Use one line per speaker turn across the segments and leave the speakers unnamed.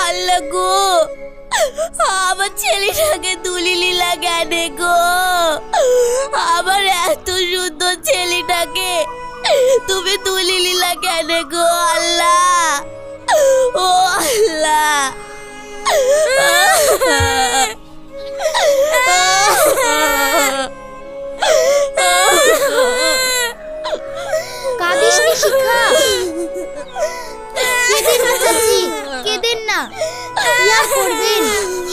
আল্লাহ গো, আমার ছেলেটাকে তুলি লীলা জ্ঞানে গো? আমার এত সুন্দর ছেলেটাকে তুমি তুলি লীলা জ্ঞানে গো আল্লাহ ও আল্লাহ
না ইয়া করবেন।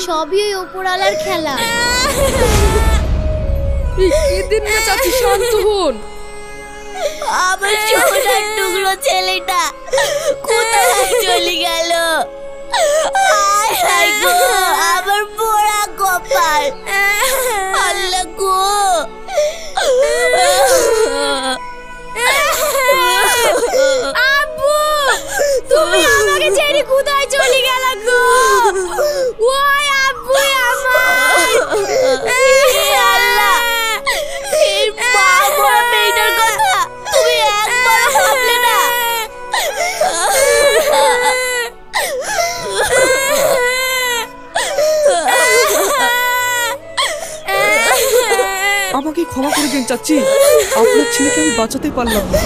সবই ওই ওপরালার খেলা।
এদিন না চাচি শান্ত হন।
আমার ছোটার টুকরো ছেলেটা কোথায় চলে গেল? আয় হায় গো আমার পোড়া কপাল। গো
ওই আব্বু আমার।
আল্লাহ। এই মা মেয়েটার কথা তুমি একবার ভাবলে না।
আমাকে ক্ষমা করে দিন চাচ্ছি আপনার ছেলেকে আমি বাঁচাতে পারলাম না।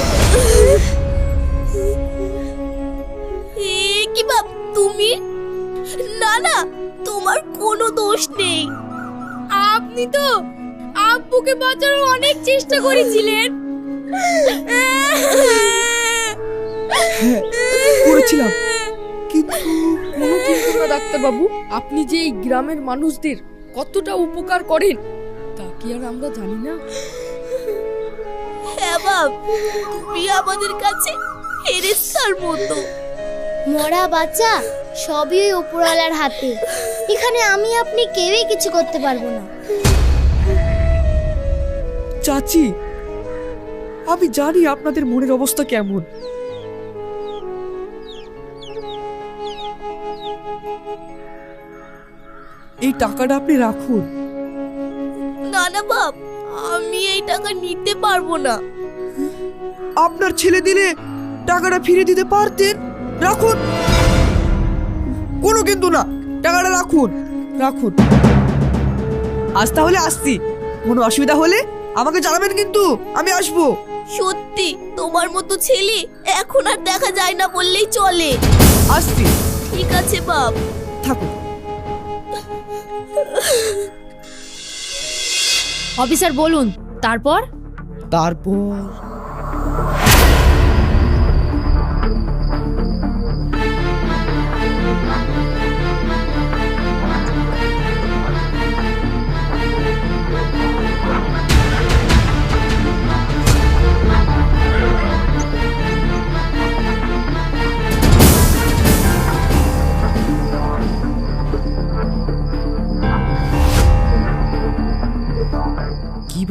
না না তোমার কোনো দোষ নেই।
আপনি তো আব্বুকে বাঁচানোর অনেক চেষ্টা করেছিলেন।
করেছিলাম। কিন্তু
কোনো চিন্তা না ডাক্তারবাবু আপনি যে এই গ্রামের মানুষদের কতটা উপকার করেন তা কি আর আমরা জানি না।
হ্যাঁ বাপ তুমি আমাদের কাছে ফেরেস্তার মতো।
মরা বাচ্চা সবই ওই ওপরওয়ালার হাতে। এখানে আমি আপনি কেউই কিছু করতে পারব না।
চাচি আমি জানি আপনাদের মনের অবস্থা কেমন। এই টাকাটা আপনি রাখুন।
না না বাপ আমি এই টাকা নিতে পারব না।
আপনার ছেলে দিলে টাকাটা ফিরে দিতে পারতেন? রাখুন। কোনো কিন্তু না। টাকাটা রাখুন। রাখুন। আজ তাহলে আসছি। কোনো অসুবিধা হলে আমাকে জানাবেন কিন্তু। আমি আসব।
সত্যি তোমার মতো ছেলে এখন আর দেখা যায় না বললেই চলে।
আসছি।
ঠিক আছে বাপ।
থাকুন।
অফিসার বলুন। তারপর?
তারপর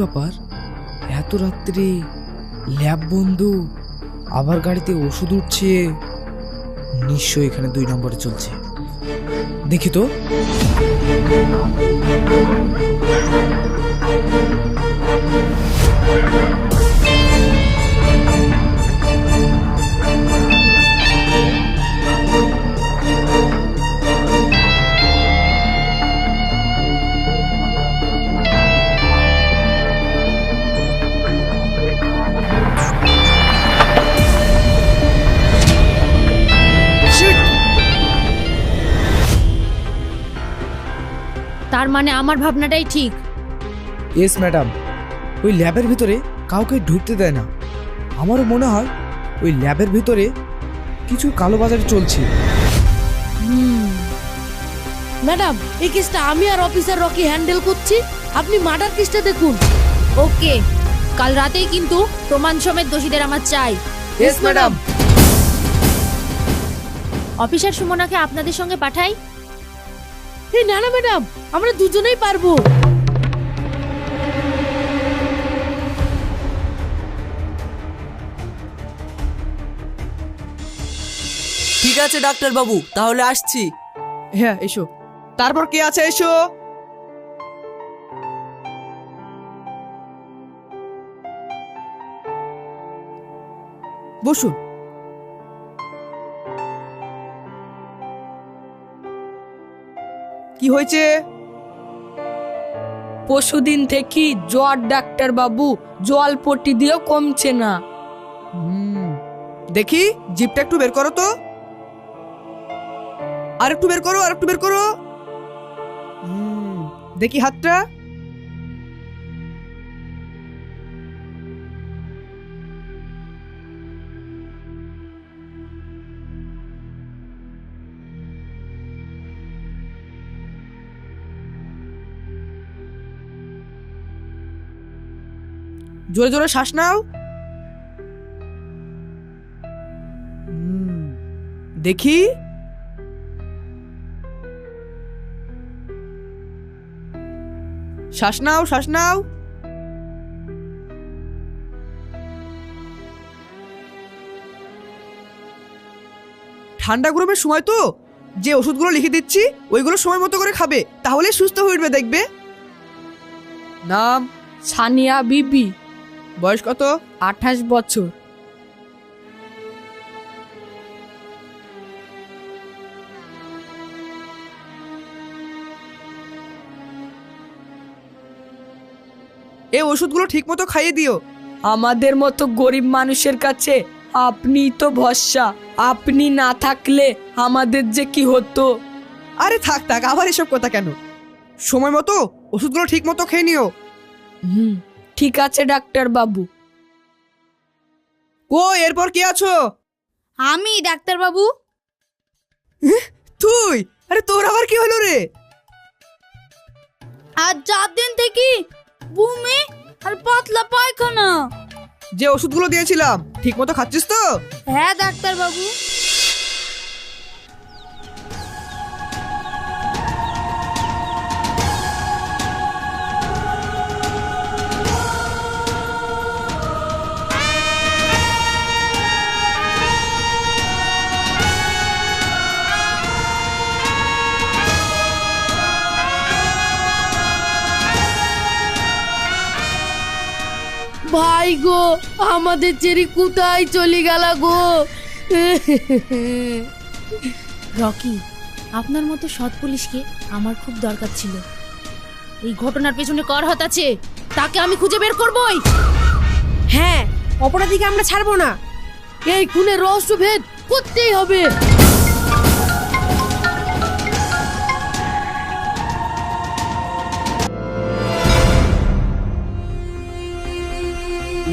ব্যাপার? এত রাত্রি ল্যাব বন্ধু আবার গাড়িতে ওষুধ উঠছে। নিশ্চয়ই এখানে দুই নম্বরে চলছে। দেখি তো।
মানে আমার ভাবনাটাই ঠিক।
এস ম্যাডাম ওই ল্যাবের ভিতরে কাউকে ঢুকতে দেয় না। আমারও মনে হয় ওই ল্যাবের ভিতরে কিছু কালোবাজারি চলছে।
ম্যাডাম এই কেসটা আমি আর অফিসার রকি হ্যান্ডেল করছি। আপনি মার্ডার কেসটা দেখুন।
ওকে কাল রাতেই কিন্তু প্রমাণ সমেত দোষীদের আমার চাই।
এস ম্যাডাম
অফিসার সুমনাকে আপনাদের সঙ্গে পাঠাই।
এই না না ম্যাডাম আমরা দুজনেই পারব।
ঠিক আছে ডাক্তার বাবু তাহলে আসছি।
হ্যাঁ এসো। তারপর কে আছে এসো। বসুন। হয়েছে?
পশুদিন থেকে জ্বর ডাক্তার বাবু জল পটি দিয়েও কমছে না।
হুম দেখি জিপটা একটু বের করো তো। আর একটু বের করো আর একটু বের করো। দেখি হাতটা। জোরে জোরে শ্বাস নাও। দেখি। শ্বাস নাও শ্বাস নাও। ঠান্ডা গরমের সময় তো যে ওষুধগুলো লিখে দিচ্ছি, ওইগুলো সময় মতো করে খাবে, তাহলে সুস্থ হয়ে উঠবে, দেখবে। নাম?
সানিয়া বিবি।
বয়স কত?
আঠাশ বছর।
এই ওষুধগুলো ঠিক মতো খাইয়ে দিও।
আমাদের মতো গরিব মানুষের কাছে আপনি তো ভরসা। আপনি না থাকলে আমাদের যে কি হতো?
আরে থাক থাক আবার এসব কথা কেন? সময় মতো ওষুধগুলো ঠিক মতো খেয়ে নিও।
হুম। ঠিক আছে ডাক্তার বাবু।
ও এরপর কি আছো?
আমি ডাক্তার বাবু।
তুই? আরে তোর আবার কি হলো রে?
আর চার দিন থেকে বমি আর পাতলা পায়খানা।
যে ওষুধগুলো দিয়েছিলাম ঠিক মতো খাচ্ছিস তো?
হ্যাঁ ডাক্তার বাবু।
ভাই গো আমাদের চেরি কোথায় চলে গেল গো?
রকি আপনার মতো সৎ পুলিশকে আমার খুব দরকার ছিল। এই ঘটনার পেছনে কর হাত আছে তাকে আমি খুঁজে বের করবই।
হ্যাঁ অপরাধীকে আমরা ছাড়বো না।
এই খুনের রহস্য ভেদ করতেই হবে।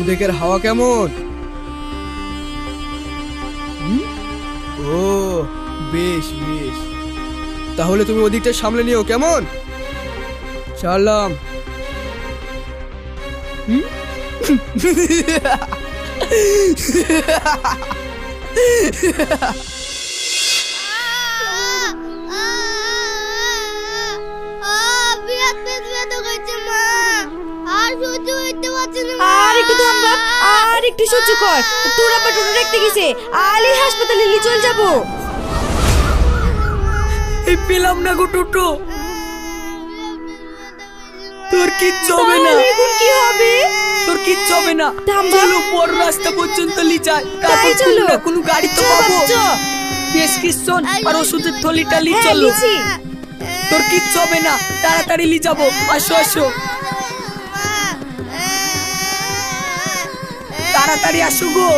উদেকের হাওয়া কেমন ও বেশ বেশ তাহলে তুমি ওদিকটা সামলে নিও কেমন চালাম হুম?
আর একটু থাম বাপ আর একটু সহ্য কর। তোর আব্বা টোটো দেখতে গেছে। আলি হাসপাতালে নিয়ে চল যাব।
এই পেলাম না গো টোটো। তোর কিচ্ছু হবে না।
এখন কি হবে?
তোর কিচ্ছু হবে না।
থাম বাপ।
চলো বড় রাস্তা পর্যন্ত লি যাই।
তাই
তারপর
চলো।
কোনো না কোনো গাড়ি তো
চল বাপ,
পাবো।
চল।
প্রেসক্রিপশন আর ওষুধের থলিটা লি
হ্যাঁ
চলো। তোর কিচ্ছু হবে না। তাড়াতাড়ি লি যাব। আসো আসো। তাড়াতাড়ি আসো গো।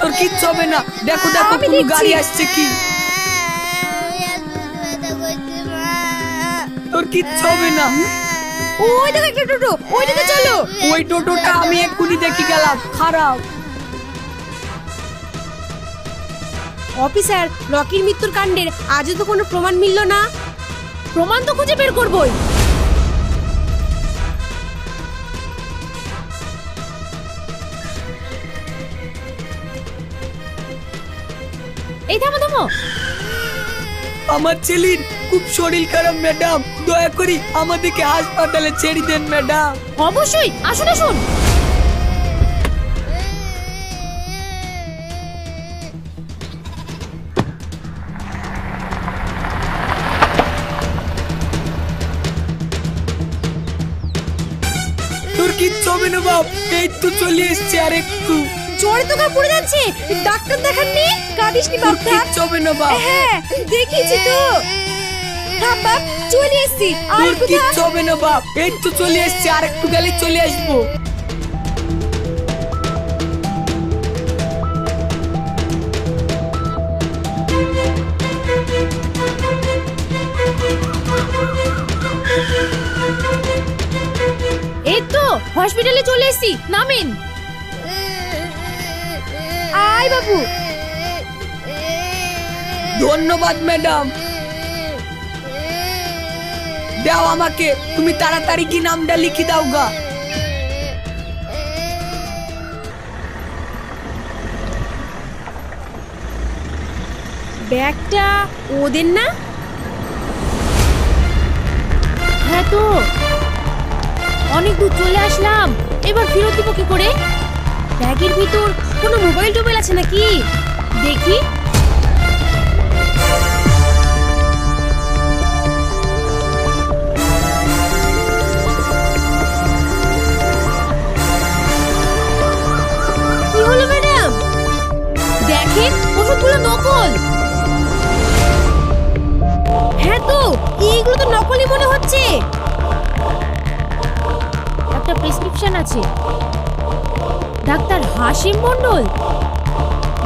তোর কিচ্ছু হবে না। দেখো দেখো কোনো। গাড়ি আসছে কি? তোর কিচ্ছু হবে না।
ওই দেখো একটা টোটো। ওই দিকে চলো।
ওই টোটোটা আমি এক্ষুনি দেখি গেলাম। খারাপ।
অফিসার রকির মৃত্যুর কাণ্ডের আজও তো কোনো প্রমাণ মিলল না।
প্রমাণ তো খুঁজে বের করবই। থামো
আমার ছেলের খুব শরীর খারাপ ম্যাডাম। দয়া করি আমাদেরকে হাসপাতালে ছেড়ে দেন ম্যাডাম।
অবশ্যই আসুন আসুন।
তোর কিচ্ছু হবে না বাপ এই তো চলে এসছে আর একটু
জ্বরে তো গা পড়ে যাচ্ছে। ডাক্তার দেখাননি? কাঁদিস নি বাপ থাক
চবে না বাপ।
হ্যাঁ দেখিছি তো। থাম বাপ চলে এসছি। আর
কিচ্ছু হবে না বাপ। এই তো চলে এসছি আর একটু গেলে চলে আসব।
এই তো হসপিটালে চলে এসেছি। নামেন।
আয় বাবু।
ধন্যবাদ ম্যাডাম। দাও আমাকে তুমি তাড়াতাড়ি কি নামটা লিখে দাও গা।
ব্যাগটা ওদের না?
হ্যাঁ তো। অনেক দূর চলে আসলাম। এবার ফেরত দিব কি করে?
ব্যাগের ভিতর কোনো মোবাইল টোবাইল আছে নাকি?
দেখি।
কি ম্যাডাম?
নকল।
হ্যাঁ তো তো নকলই মনে হচ্ছে।
একটা প্রেসক্রিপশন আছে। ডাক্তার হাসিম মণ্ডল?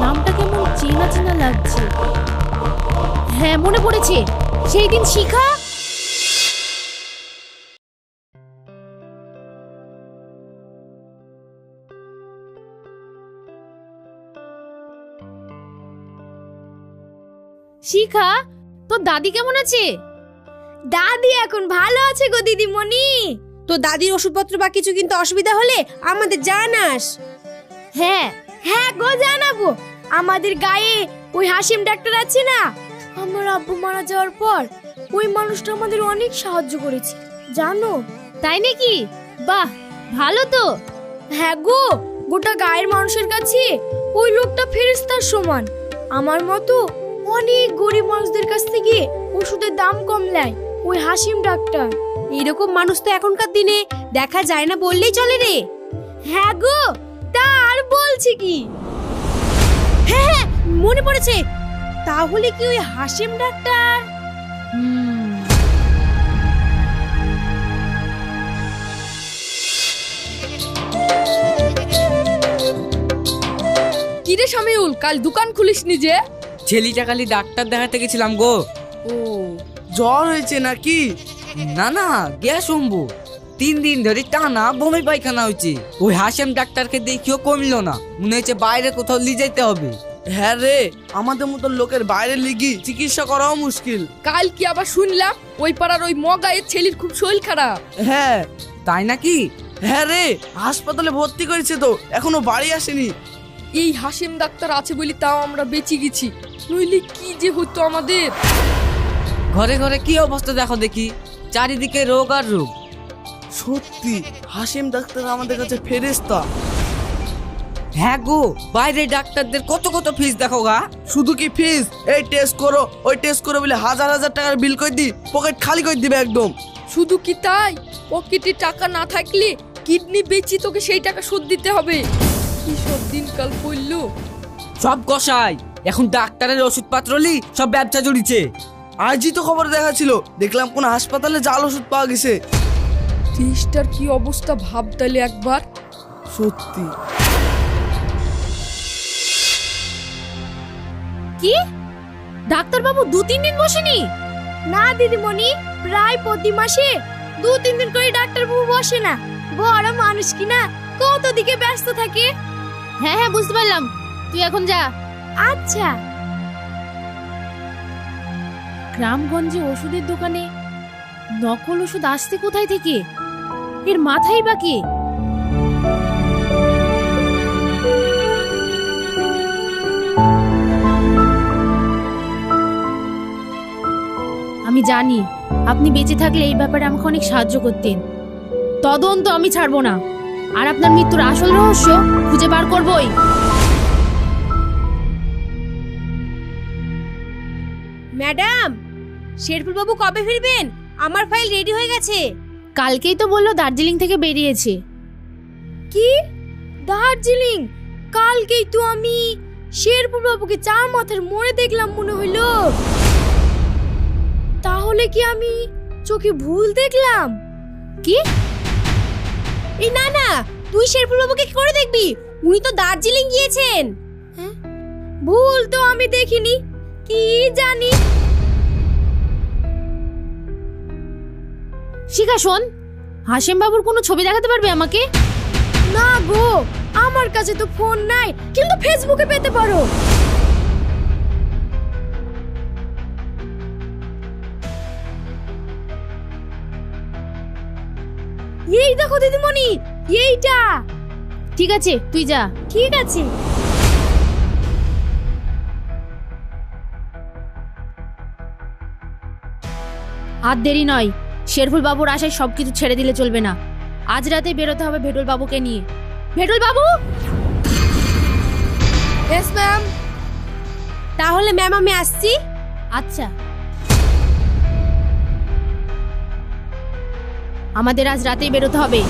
নামটা কেমন চেনা চেনা লাগছে। হ্যাঁ মনে পড়েছে। সেই দিন শিখা? শিখা, তোর দাদি কেমন আছে?
দাদি এখন ভালো আছে গো দিদিমণি। তো দাদির ওষুধপত্র বা কিছু কিন্তু অসুবিধা হলে আমাদের জানাস
হ্যাঁ
হ্যাঁ গো জানাব। আমাদের গায়ে ওই হাসিম ডাক্তার আছে না? আমার আব্বু মারা যাওয়ার পর ওই মানুষটা আমাদের অনেক সাহায্য করেছে জানো?
তাই নাকি? বাহ ভালো তো।
হ্যাঁ গো গোটা গায়ের মানুষের কাছে ওই লোকটা ফেরেস্তার সমান। আমার মতো অনেক গরিব মানুষদের কাছ থেকে ওষুধের দাম কম নেয় ওই হাসিম ডাক্তার। এরকম মানুষ তো এখনকার দিনে দেখা যায় না বললেই চলে রে। হ্যাঁ গো তা আর বলছি কি? হ্যাঁ হ্যাঁ মনে পড়েছে। তাহলে কি ওই হাসিম ডাক্তার?
হুম
কিরে শামিউল কাল দোকান খুলিস নি যে?
ছেলিটা খালি ডাক্তার দেখাতে গেছিলাম গো।
ও।
জ্বর হয়েছে নাকি?
না না গ্যাস অম্বু। তিন দিন ধরে টানা বমি পায়খানা হয়েছে। ওই হাসেম ডাক্তারকে দেখিও কমলো না। মনে হচ্ছে বাইরে কোথাও নিয়ে যেতে হবে।
হ্যাঁ রে আমাদের মতো লোকের বাইরে লিগি চিকিৎসা করাও মুশকিল।
কাল কি আবার শুনলাম ওই পাড়ার ওই মগায়ের ছেলের খুব শরীর খারাপ?
হ্যাঁ।
তাই নাকি?
হ্যাঁ রে হাসপাতালে ভর্তি করেছে তো এখনও বাড়ি আসেনি।
এই হাসিম ডাক্তার আছে বলি তাও আমরা বেঁচে গেছি। নইলে কি যে হতো আমাদের?
ঘরে ঘরে কি অবস্থা দেখো দেখি। চারিদিকে রোগ আর রোগ
সত্যি হাসিম ডাক্তার আমাদের কাছে ফেরেস্তা
হ্যাঁ গো বাইরে ডাক্তারদের কত কত ফিস দেখো গা।
শুধু কি ফিস এই টেস্ট করো ওই টেস্ট করো বলে হাজার হাজার টাকার বিল করে দি পকেট খালি করে দিবে একদম।
শুধু কি তাই? পকেটে টাকা না থাকলে কিডনি বেচি তোকে সেই টাকা শোধ দিতে হবে। কি সব দিনকাল পড়ল।
সব কষাই এখন ডাক্তারের ওষুধপত্র লি সব ব্যবসা জড়িছে।
আজই তো খবর দেখাচ্ছিল দেখলাম কোন হাসপাতালে জাল ওষুধ পাওয়া গেছে।
দেশটার কি অবস্থা ভাব তাহলে একবার?
সত্যি।
কি? ডাক্তার বাবু দু তিন দিন বসেনি?
না দিদিমণি প্রায় প্রতি মাসে দু তিন দিন করে ডাক্তার বাবু বসে না। বড় মানুষ কি না? কত দিকে ব্যস্ত থাকে?
হ্যাঁ হ্যাঁ বুঝতে পারলাম। তুই এখন যা।
আচ্ছা।
গ্রামগঞ্জে ওষুধের দোকানে? নকল ওষুধ আসতে কোথায় থেকে? এর মাথায় বা কে? আমি জানি, আপনি বেঁচে থাকলে এই ব্যাপারে আমাকে অনেক সাহায্য করতেন। তদন্ত আমি ছাড়বো না। আর আপনার মৃত্যুর আসল রহস্য খুঁজে বার করবই।
ম্যাডাম শেরফুল বাবু কবে ফিরবেন? আমার ফাইল রেডি হয়ে গেছে।
কালকেই তো বলল দার্জিলিং থেকে বেরিয়েছে।
কি? দার্জিলিং? কালকেই তো আমি শেরপুর বাবুকে চার মাথার মোড়ে দেখলাম মনে হইল। তাহলে কি আমি চোখে ভুল দেখলাম?
কি? এই না না তুই শেরপুর বাবুকে কি করে দেখবি? উনি তো দার্জিলিং গিয়েছেন।
ভুল তো আমি দেখিনি। কি জানি?
শিখা শোন হাসেম বাবুর কোনো ছবি দেখাতে পারবে আমাকে?
না গো আমার কাছে তো ফোন নাই কিন্তু ফেসবুকে পেতে পারো। এই দেখো দিদিমণি এইটা।
ঠিক আছে তুই যা।
ঠিক আছে।
আর দেরি নয়। শেরফুল বাবুর আশায় সবকিছু ছেড়ে দিলে চলবে না। আজ রাতে বেরোতে হবে ভেটুল বাবুকে নিয়ে। ভেটুল বাবু
এস ম্যাম
তাহলে ম্যাম আমি আসছি।
আচ্ছা। আমাদের আজ রাতেই বেরোতে হবে।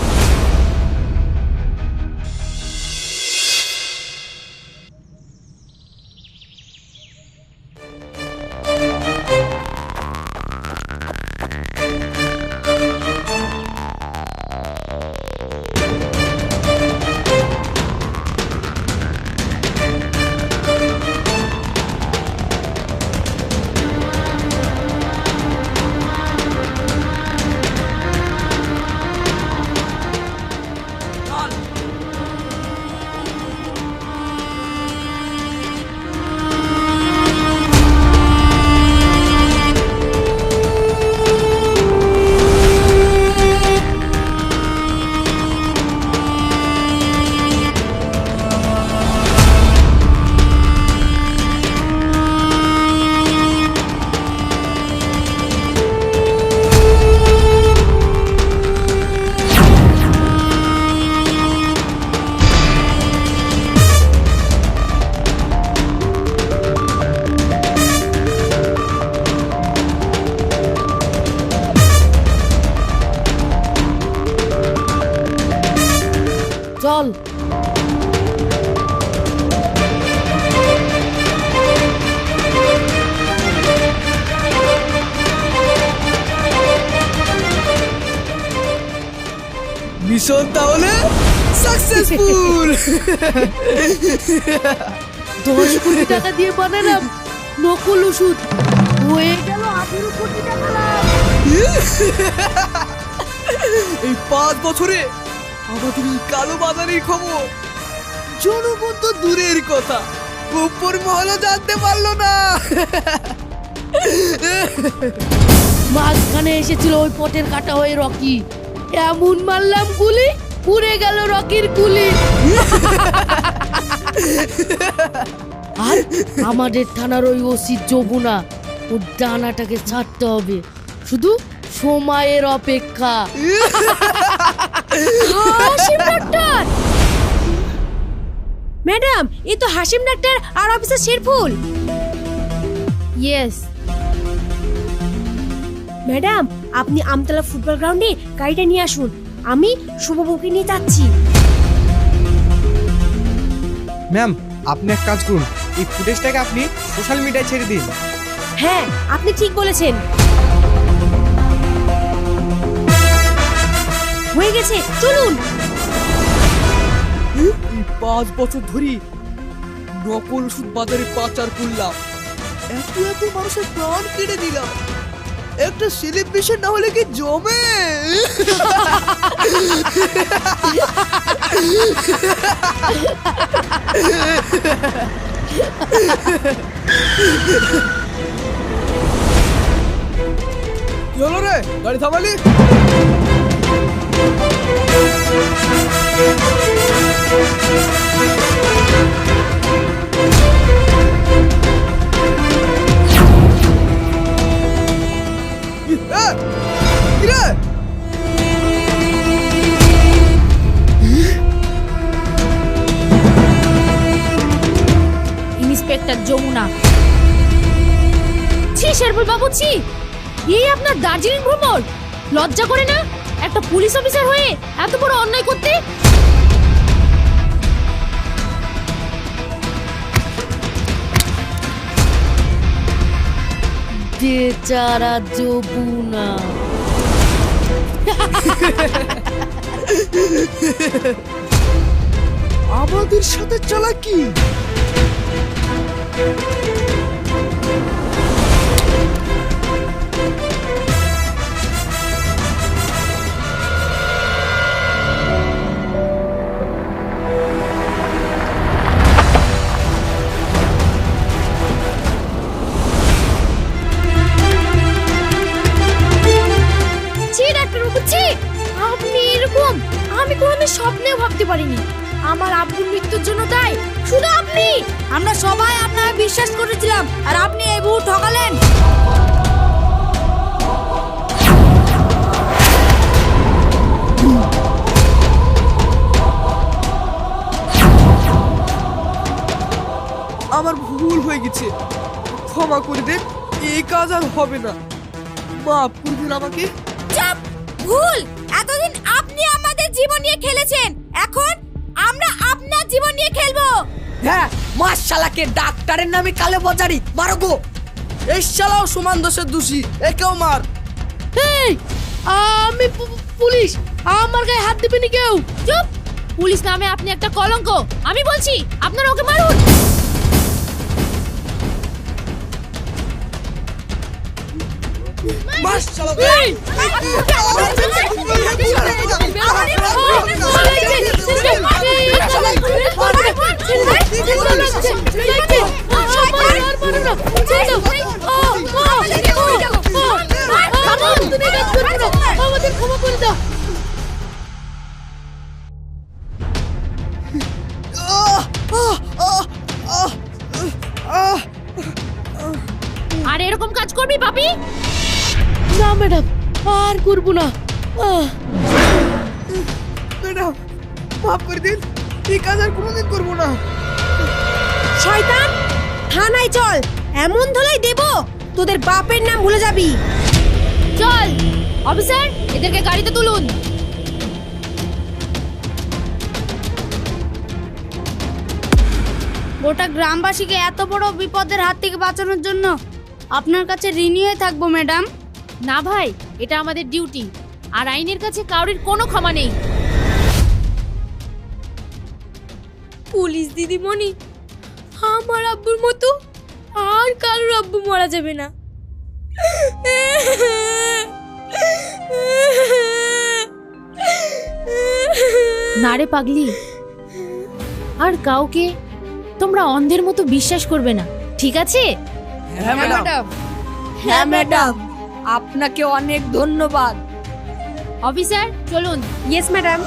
সাকসেসফুল
দশ কোটি টাকা দিয়ে বানালাম। নকল ওষুধ। হয়ে গেল আঠেরো কোটি টাকা
এই পাঁচ বছরে আমাদের এই কালো বাজারের খবর। জনগণ তো দূরের কথা। উপর মহলও জানতে পারল না।
মাঝখানে এসেছিল ওই পটের কাটা হয়ে রকি। এমন মারলাম গুলি। পুড়ে গেল রকির গুলি আর আমাদের থানার ওই ওসি যমুনা ওর ডানাটাকে ছাড়তে হবে। শুধু সময়ের অপেক্ষা।
হাসিম ডাক্তার!
ম্যাডাম এই তো হাসিম ডাক্তার আর অফিসার শেরফুল।
ইয়েস
ম্যাডাম আপনি আমতলা ফুটবল গ্রাউন্ডে গাড়িটা নিয়ে আসুন। আমি শুভবাবুকে নিয়ে যাচ্ছি।
ম্যাম আপনি এক কাজ করুন। এই ফুটেজটাকে আপনি সোশ্যাল মিডিয়ায় ছেড়ে দিন।
হ্যাঁ আপনি ঠিক বলেছেন। হয়ে গেছে চলুন।
এই পাঁচ বছর ধরে নকল ওষুধ বাজারে পাচার করলাম। এত এত মানুষের প্রাণ কেড়ে দিলাম। একটা সেলিব্রেশন না হলে কি জমে কি হলো রে গাড়ি থামালি কি এ?
ইন্সপেক্টর যমুনা। ছি শেরফুল বাবু, ছি। এই আপনার দার্জিলিং ভ্রমণ। লজ্জা করে না? একটা পুলিশ অফিসার হয়ে এত বড় অন্যায় করতে
যে চারা যবুনা
আমাদের সাথে চালাকি
ছি ডাক্তারবাবু ছি আপনি এরকম? আমি কোনোদিন স্বপ্নেও ভাবতে পারিনি। আমার আব্বুর মৃত্যুর জন্য দায় শুধু আপনি! আমরা সবাই আপনার বিশ্বাস করেছিলাম, আর আপনি এই বহু ঠকালেন।
আমার ভুল হয়ে গেছে। ক্ষমা করে দেন, এই কাজ আর হবে না। মাফ করে আমাকে।
ভুল! এতদিন আপনি আমাদের জীবন নিয়ে খেলেছেন। এখন আমরা আপনার জীবন নিয়ে খেলব।
হ্যাঁ মাশালাকে ডাক্তারের নামে কালো বাজারি মারো গো।
এই শালাও সমান দোষের দোষী একেও মার।
এই আমি পুলিশ আমার গায়ে হাত দেবেনি কেউ?
চুপ! পুলিশ নামে আপনি একটা কলঙ্ক আমি বলছি আপনারা ওকে মারুন।
আমাদের ক্ষমা করে দাও
আর এরকম কাজ করবি পাপি
না ম্যাডাম আর করব না। আহ।
ম্যাডাম মাফ করে দিন এই কাজ আর কোনোদিন করব না।
শয়তান থানায় চল এমন ধলাই দেব তোদের বাপের নাম ভুলে যাবি।
চল অফিসার এদেরকে গাড়িতে তুলুন।
গোটা গ্রামবাসীকে এত বড় বিপদের হাত থেকে বাঁচানোর জন্য আপনার কাছে ঋণী হয়ে থাকব ম্যাডাম।
না ভাই এটা আমাদের ডিউটি। আর আইনের কাছে কারোর কোনো ক্ষমা নেই।
পুলিশ দিদিমণি আমার আব্বুর মতো আর কারোর আব্বু মারা যাবে না।
না রে পাগলি আর কাউকে তোমরা অন্ধের মতো বিশ্বাস করবে না ঠিক আছে?
হ্যাঁ ম্যাডাম।
হ্যাঁ ম্যাডাম। আপনাকে অনেক ধন্যবাদ।
অফিসার চলুন।
Yes madam